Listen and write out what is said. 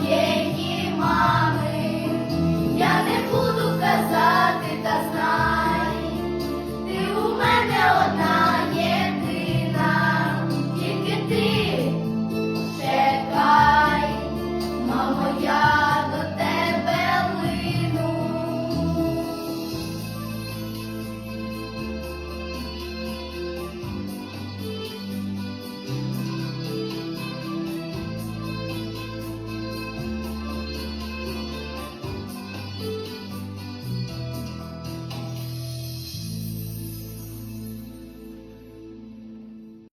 моєї мами.